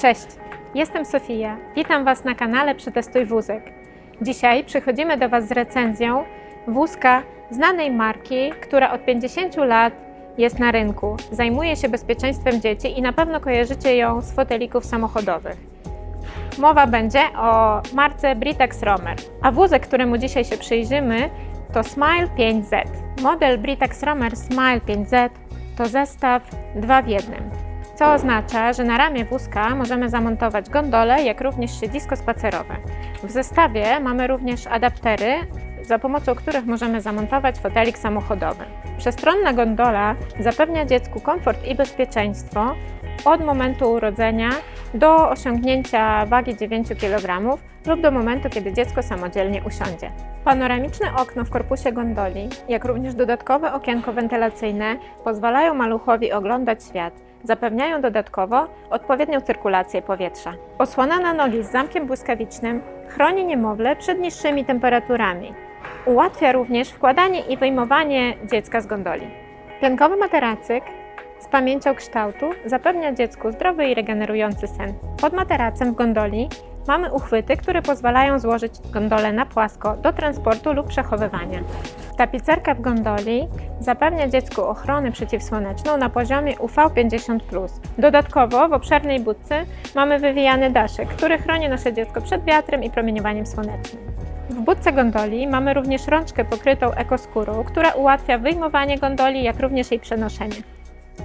Cześć, jestem Sofia. Witam Was na kanale Przetestuj Wózek. Dzisiaj przychodzimy do Was z recenzją wózka znanej marki, która od 50 lat jest na rynku. Zajmuje się bezpieczeństwem dzieci i na pewno kojarzycie ją z fotelików samochodowych. Mowa będzie o marce Britax Romer, a wózek, któremu dzisiaj się przyjrzymy, to Smile 5Z. Model Britax Romer Smile 5Z to zestaw 2 w 1 co oznacza, że na ramię wózka możemy zamontować gondolę, jak również siedzisko spacerowe. W zestawie mamy również adaptery, za pomocą których możemy zamontować fotelik samochodowy. Przestronna gondola zapewnia dziecku komfort i bezpieczeństwo od momentu urodzenia do osiągnięcia wagi 9 kg lub do momentu, kiedy dziecko samodzielnie usiądzie. Panoramiczne okno w korpusie gondoli, jak również dodatkowe okienko wentylacyjne pozwalają maluchowi oglądać świat Zapewniają dodatkowo odpowiednią cyrkulację powietrza. Osłona na nogi z zamkiem błyskawicznym chroni niemowlę przed niższymi temperaturami. Ułatwia również wkładanie i wyjmowanie dziecka z gondoli. Piankowy materacyk z pamięcią kształtu zapewnia dziecku zdrowy i regenerujący sen. Pod materacem w gondoli mamy uchwyty, które pozwalają złożyć gondolę na płasko do transportu lub przechowywania. Tapicerka w gondoli zapewnia dziecku ochronę przeciwsłoneczną na poziomie UV50+. Dodatkowo w obszernej budce mamy wywijany daszek, który chroni nasze dziecko przed wiatrem i promieniowaniem słonecznym. W budce gondoli mamy również rączkę pokrytą ekoskórą, która ułatwia wyjmowanie gondoli, jak również jej przenoszenie.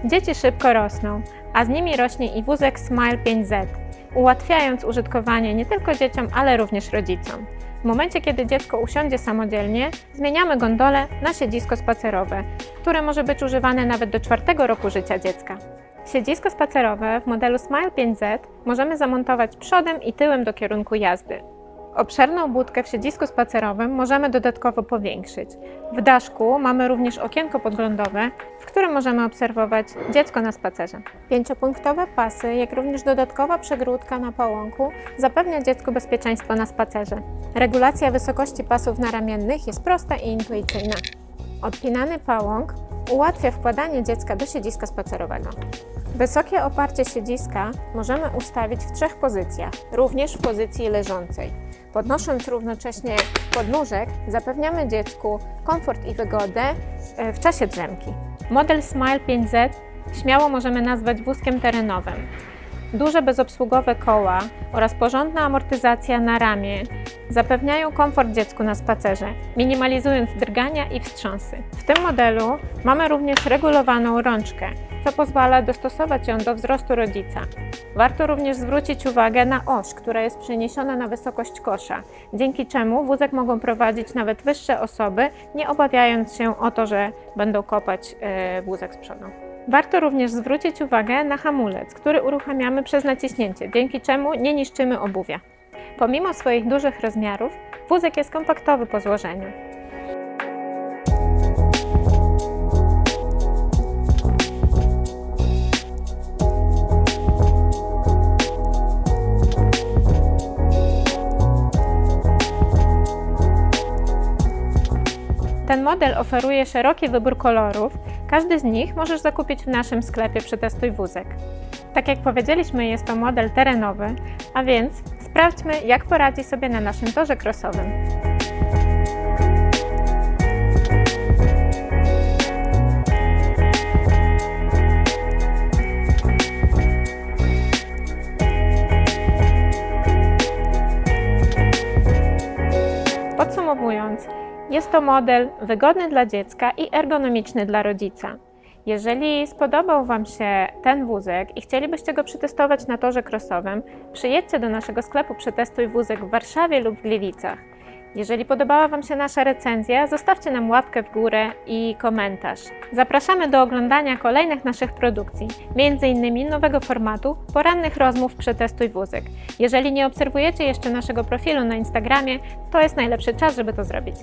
Dzieci szybko rosną, a z nimi rośnie i wózek Smile 5Z, ułatwiając użytkowanie nie tylko dzieciom, ale również rodzicom. W momencie, kiedy dziecko usiądzie samodzielnie, zmieniamy gondolę na siedzisko spacerowe, które może być używane nawet do czwartego roku życia dziecka. Siedzisko spacerowe w modelu Smile 5Z możemy zamontować przodem i tyłem do kierunku jazdy. Obszerną budkę w siedzisku spacerowym możemy dodatkowo powiększyć. W daszku mamy również okienko podglądowe, w którym możemy obserwować dziecko na spacerze. Pięciopunktowe pasy, jak również dodatkowa przegródka na połąku zapewnia dziecku bezpieczeństwo na spacerze. Regulacja wysokości pasów naramiennych jest prosta i intuicyjna. Odpinany pałąk ułatwia wkładanie dziecka do siedziska spacerowego. Wysokie oparcie siedziska możemy ustawić w trzech pozycjach, również w pozycji leżącej. Podnosząc równocześnie podnóżek, zapewniamy dziecku komfort i wygodę e, w czasie drzemki. Model Smile 5Z śmiało możemy nazwać wózkiem terenowym. Duże bezobsługowe koła oraz porządna amortyzacja na ramię zapewniają komfort dziecku na spacerze, minimalizując drgania i wstrząsy. W tym modelu mamy również regulowaną rączkę, co pozwala dostosować ją do wzrostu rodzica. Warto również zwrócić uwagę na oś, która jest przeniesiona na wysokość kosza, dzięki czemu wózek mogą prowadzić nawet wyższe osoby, nie obawiając się o to, że będą kopać e, wózek z przodu. Warto również zwrócić uwagę na hamulec, który uruchamiamy przez naciśnięcie, dzięki czemu nie niszczymy obuwia. Pomimo swoich dużych rozmiarów, wózek jest kompaktowy po złożeniu. Ten model oferuje szeroki wybór kolorów. Każdy z nich możesz zakupić w naszym sklepie Przetestuj Wózek. Tak jak powiedzieliśmy, jest to model terenowy, a więc sprawdźmy, jak poradzi sobie na naszym torze krosowym. Podsumowując, jest to model wygodny dla dziecka i ergonomiczny dla rodzica. Jeżeli spodobał Wam się ten wózek i chcielibyście go przetestować na torze krosowym, przyjedźcie do naszego sklepu Przetestuj Wózek w Warszawie lub w Gliwicach. Jeżeli podobała Wam się nasza recenzja, zostawcie nam łapkę w górę i komentarz. Zapraszamy do oglądania kolejnych naszych produkcji, m.in. nowego formatu porannych rozmów Przetestuj Wózek. Jeżeli nie obserwujecie jeszcze naszego profilu na Instagramie, to jest najlepszy czas, żeby to zrobić.